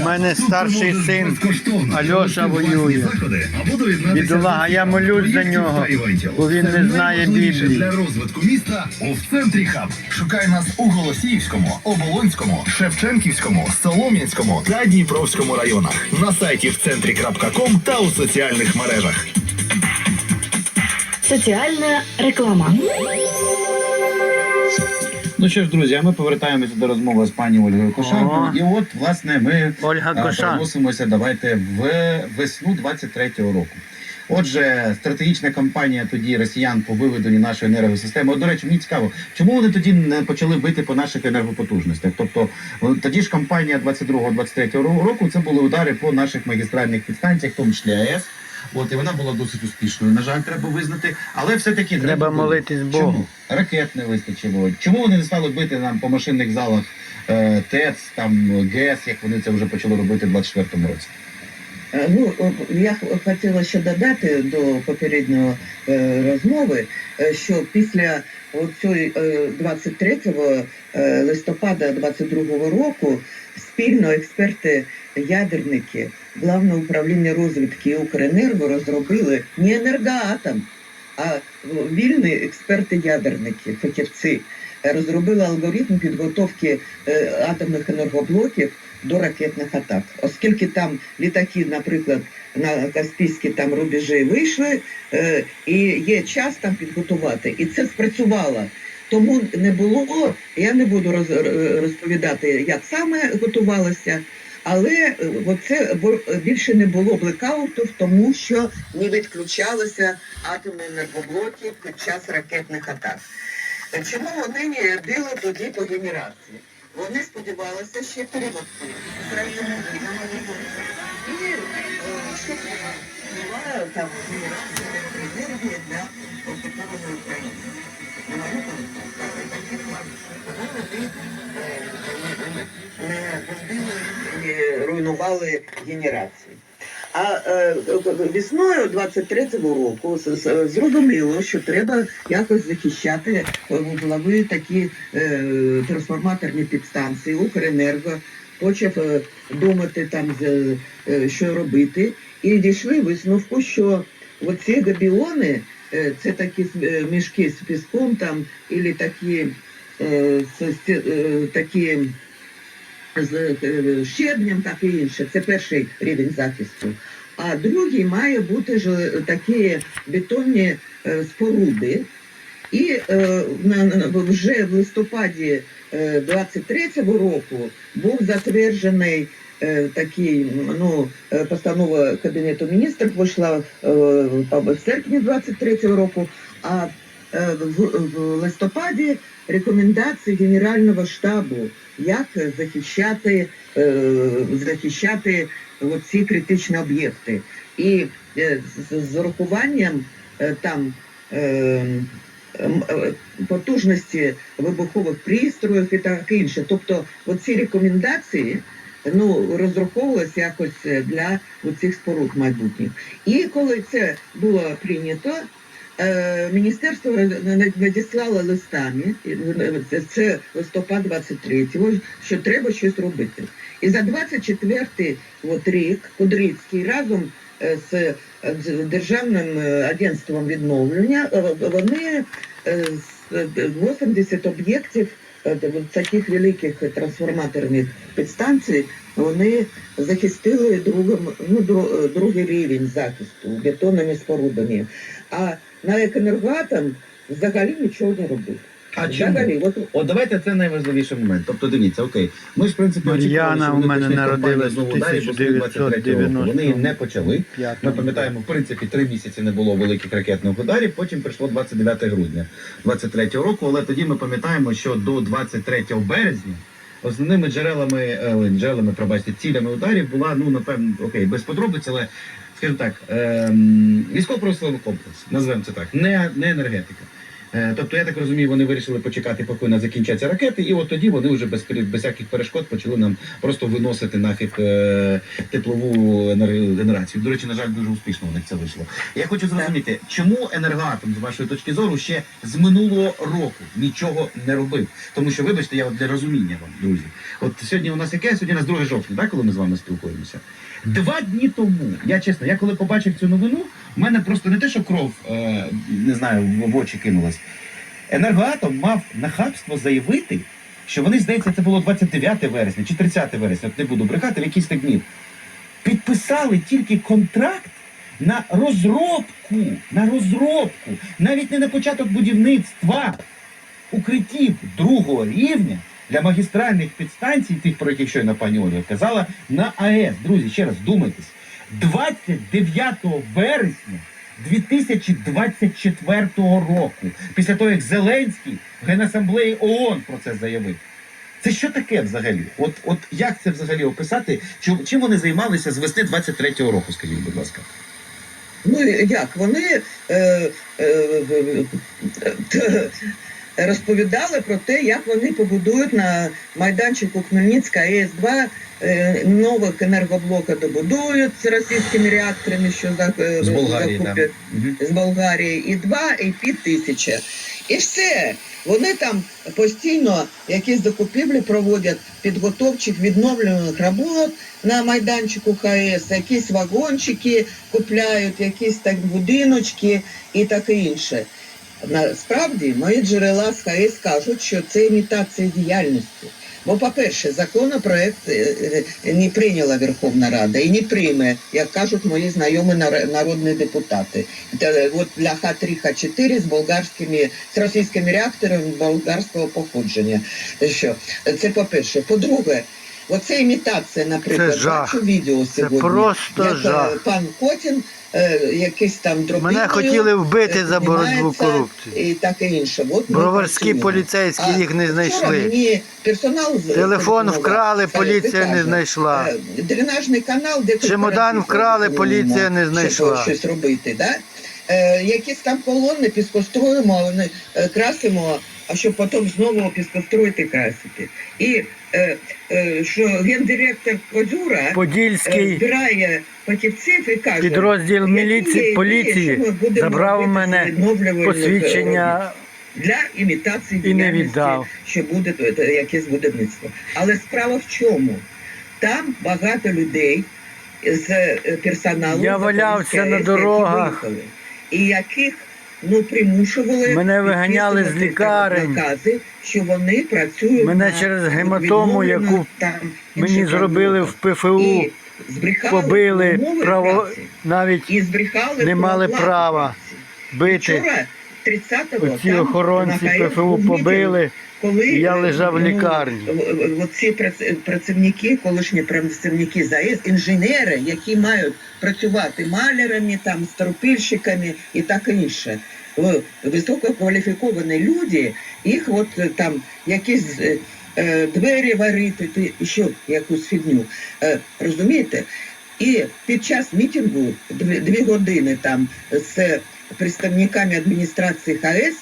У мене старший син Альоша воює. Бідолага, я молюсь за нього, бо він не знає Біблії. для розвитку міста у центрі хаб. Шукай нас у Голосіївському, Оболонському, Шевченківському, Солом'янському та Дніпровському районах. На сайті в центрі.ком та у соціальних мережах. Соціальна реклама. Ну що ж, друзі, а ми повертаємося до розмови з пані Ольгою Кошанко. О. І от, власне, ми Ольга а, Кошан. переносимося давайте в весну 23-го року. Отже, стратегічна кампанія тоді росіян по виведенню нашої енергосистеми. От, до речі, мені цікаво, чому вони тоді не почали бити по наших енергопотужностях? Тобто, тоді ж кампанія 22-23 року це були удари по наших магістральних підстанціях, в тому числі АЕС. От і вона була досить успішною. На жаль, треба визнати. Але все-таки Треба молитись Богу. Чому? Ракет не вистачило. Чому вони не стали бити нам по машинних залах е, ТЕЦ, там ГЕС, як вони це вже почали робити в 24-му році? Е, Ну, я х- хотіла ще додати до попередньої е, розмови, е, що після цієї 23 е, листопада 22 року спільно експерти ядерники Главного управління розвідки Укренерго розробили не енергоатом, а вільні експерти-ядерники, фахівці, е, розробили алгоритм підготовки е, атомних енергоблоків до ракетних атак, оскільки там літаки, наприклад, на Каспійські там рубежі вийшли, е, і є час там підготувати, і це спрацювало. Тому не було, я не буду роз, розповідати, як саме готувалося, але е, бо- більше не було блекаутів, тому що не відключалися атомні енергоблоки під час ракетних атак. Е, Чому вони не били тоді по генерації? Вони сподівалися ще перемогти Україну і е, щоб була там генерація для окупованої України. Тому вони е, не бомбили, не руйнували генерацію. А е, весною 23-го року зрозуміло, що треба якось захищати е, вуглові такі е, трансформаторні підстанції. Укренерго почав е, думати там, е, що робити, і дійшли висновку, що оці габіони, е, це такі е, мішки з піском там, і такі, е, е, такі з е, щебнем, так і інше. Це перший рівень захисту. А другий має бути ж такі бетонні е, споруди. І е, вже в листопаді е, 23-го року був затверджений е, такий ну, е, постанова Кабінету міністрів вийшла е, в серпні 23-го року, а е, в, в листопаді рекомендації Генерального штабу, як захищати, е, захищати ці критичні об'єкти. І е, з, урахуванням е, там е, е, потужності вибухових пристроїв і так інше. Тобто оці рекомендації ну, розраховувалися якось для цих споруд майбутніх. І коли це було прийнято, е, міністерство надіслало листами, е, це- це листопад 23-го, що треба щось робити. І за 24-й от рік Кудрицький разом е, з, Державним е, агентством відновлення е, вони е, з- е, 80 об'єктів е, таких великих трансформаторних підстанцій вони захистили другим, ну, дру- е, другий рівень захисту бетонними спорудами. А на екенергатом взагалі нічого не робив. А чому? От От давайте це найважливіший момент. Тобто дивіться, окей, ми ж в принципі Мар'яна очікували, що у мене народилась кампанію знову далі, бо 23 року. Вони її не почали. Ми пам'ятаємо, в принципі, три місяці не було великих ракетних ударів. Потім прийшло 29 грудня 23 року. Але тоді ми пам'ятаємо, що до 23 березня основними джерелами, е, джерелами, пробачте, цілями ударів була ну напевно окей, без подробиць, але скажімо так, ем, військово-промисловий комплекс, назвемо це так, не, не енергетика. Е, Тобто, я так розумію, вони вирішили почекати, поки у нас закінчаться ракети, і от тоді вони вже без, без всяких перешкод почали нам просто виносити нафіг е, теплову енергогенерацію. До речі, на жаль, дуже успішно у них це вийшло. Я хочу зрозуміти, чому енергоатом, з вашої точки зору, ще з минулого року нічого не робив. Тому що, вибачте, я от для розуміння вам, друзі. От сьогодні у нас яке? Сьогодні у нас 2 жовтня, так, коли ми з вами спілкуємося. Два дні тому, я чесно, я коли побачив цю новину, в мене просто не те, що кров, е, не знаю, в очі кинулась. Енергоатом мав нахабство заявити, що вони, здається, це було 29 вересня чи 30 вересня, от не буду брехати, в якийсь так днів. Підписали тільки контракт на розробку, на розробку, навіть не на початок будівництва укриттів другого рівня для магістральних підстанцій, тих, про яких щойно пані Оля казала, на АЕС. Друзі, ще раз думайтесь. 29 вересня 2024 року, після того, як Зеленський в Генасамблеї ООН про це заявив. Це що таке взагалі? От, от як це взагалі описати? Чим, чим вони займалися з весни 23-го року, скажіть, будь ласка? Ну як вони е, е, розповідали про те, як вони побудують на майданчику Хмельницька АЕС-2 е, нових енергоблока добудують з російськими реакторами, що за, е, З Болгарії, закуплять Мгм. з Болгарії, і два ap 1000 І все. Вони там постійно якісь закупівлі проводять підготовчих відновлюваних робот на майданчику ХАЕС, якісь вагончики купляють, якісь так будиночки і таке інше. Насправді мої джерела з ХАЕС кажуть, що це імітація діяльності. Бо, по-перше, законопроект е, е, не прийняла Верховна Рада і не прийме, як кажуть мої знайомі народні депутати. От для Х3, Х4 з болгарськими, з російськими реакторами болгарського походження. Що? Це по-перше. По-друге, оце імітація, наприклад, Це жах. бачу відео Це сьогодні. просто як е, жах. пан Котін, е, якийсь там дробиною, Мене хотіли вбити е, за боротьбу піднімається корупції. І таке інше. От ми Броварські працюємо. поліцейські А їх не Вчора знайшли. мені персонал з- Телефон телефонував, вкрали, каже, поліція не знайшла. е, Дренажний канал, де Чемодан вкрали, поліція не знайшла. Щоб щось робити, да? Е, якісь там колони піскоструємо, вони е, красимо, а щоб потім знову піскоструїти красити. І що гендиректор Козюра е, Подільський збирає фахівців і каже, підрозділ міліції поліції забрав у мене е, посвідчення для імітації і не віддав. що буде якесь будівництво. Але справа в чому? Там багато людей з е, персоналу Я валявся на дорогах. виїхали, і яких ну примушували Мене виганяли з лікарень. накази, що вони працюють Мене на через гематому, яку там мені зробили в. ПФУ, і збрехали побили право праці, навіть і збрехали не мали права праці. бити. Вчора 30-го Оці там охоронці на ПФУ побили. коли і я е, лежав в ну, лікарні. Оці працівники, колишні працівники ЗАЕС, інженери, які мають працювати малярами, там, стропильщиками і так інше. Висококваліфіковані люди, їх от е, там якісь е, двері варити, ти ще якусь фігню. Е, Розумієте? І під час мітингу дві, дві години там з представниками адміністрації ХАЕС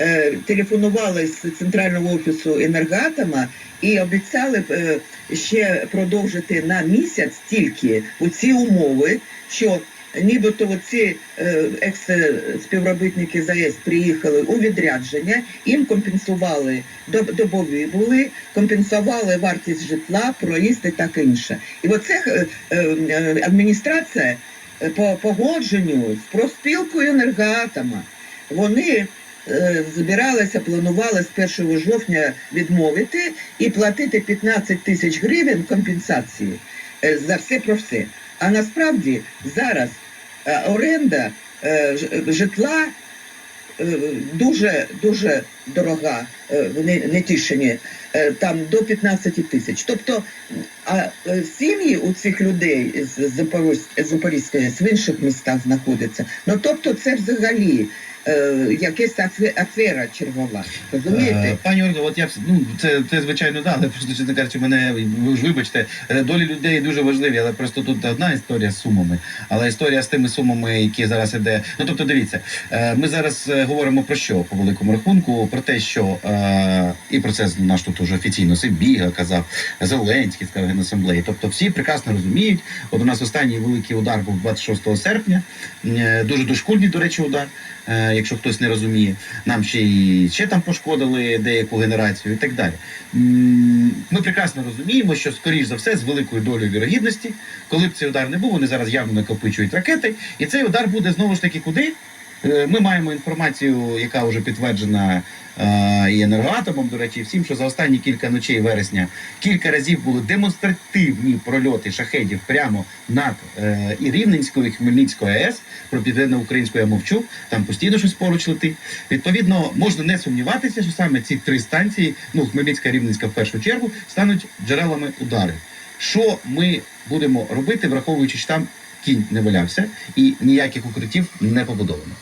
е, телефонували з центрального офісу енергоатома і обіцяли е, ще продовжити на місяць тільки у ці умови, що нібито ці е, екс-співробітники ЗАЕС приїхали у відрядження, їм компенсували доб- добові були, компенсували вартість житла, проїзд і так інше. І оце е, адміністрація по погодженню з профспілкою енергоатома вони е, збиралися, планували з 1 жовтня відмовити і платити 15 тисяч гривень компенсації е, за все про все. А насправді зараз е, оренда е, житла е, дуже дуже дорога е, в Не- Нетішині, е, там до 15 тисяч. Тобто, а е, сім'ї у цих людей з Запорізької з інших містах знаходяться. Ну тобто, це взагалі е, якась афе- афера чергова. Розумієте? Е, Пані Ольга, от я ну це, це звичайно да, але просто чесно кажучи, мене ж вибачте, е, долі людей дуже важливі, але просто тут одна історія з сумами. Але історія з тими сумами, які зараз іде. Ну тобто, дивіться, е, ми зараз е, говоримо про що по великому рахунку? Про те, що е, і про це наш тут уже офіційно Сибіга казав, Зеленський сказав Генасамблеї. Тобто всі прекрасно розуміють. От у нас останній великий удар був 26 серпня. Е, Дуже дошкульний, до речі, удар. Е, Якщо хтось не розуміє, нам ще і ще там пошкодили деяку генерацію і так далі. Ми прекрасно розуміємо, що скоріш за все, з великою долею вірогідності, коли б цей удар не був, вони зараз явно накопичують ракети, і цей удар буде знову ж таки куди? Е, Ми маємо інформацію, яка вже підтверджена е, і енергоатомом, до речі, всім, що за останні кілька ночей вересня кілька разів були демонстративні прольоти шахедів прямо над е, і Рівненською, і Хмельницькою АЕС. Про південно-українську я мовчу, там постійно щось поруч летить. Відповідно, можна не сумніватися, що саме ці три станції, ну Хмельницька, Рівненська в першу чергу, стануть джерелами ударів. Що ми будемо робити, враховуючи, що там кінь не валявся і ніяких укриттів не побудовано.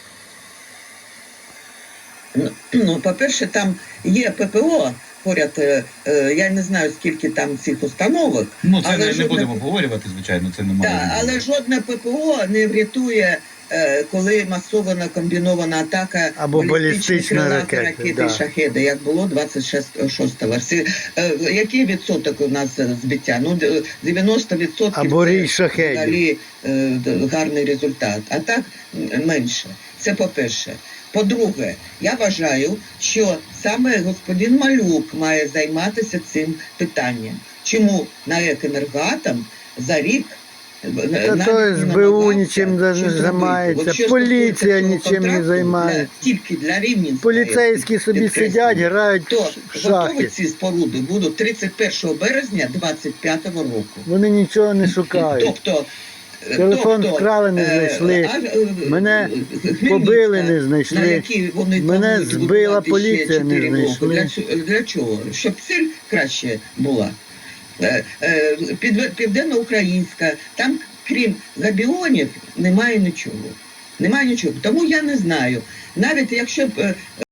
Ну, по-перше, там є ППО поряд. е, е, Я не знаю, скільки там цих установок. Ну це Але не, не жодне- будемо обговорювати, звичайно, це немає. Так, але жодне ППО не врятує, е, коли масована комбінована атака Або балістична ракета, ракети да. шахеди, як було 26-го. Е, Який відсоток у нас збиття? Ну, 90% Або це шахедів. взагалі гарний результат. А так менше. Це по-перше. По-друге, я вважаю, що саме господин Малюк має займатися цим питанням. Чому на екенергоатом за рік е, Та то СБУ нічим не займається, поліція нічим не займається. Тільки для Рівненської. Поліцейські собі сидять, грають То в готові ці споруди будуть 31 березня 25 року. Вони нічого не шукають. Тобто Телефон тобто, вкрали, не е, знайшли. а, е, Мене побили, не знайшли. вони Мене збила поліція, не знайшли. Для, для чого? Щоб ціль краще була. Е, е, Південноукраїнська, там, крім габіонів, немає нічого. Немає нічого. Тому я не знаю. Навіть якщо б е,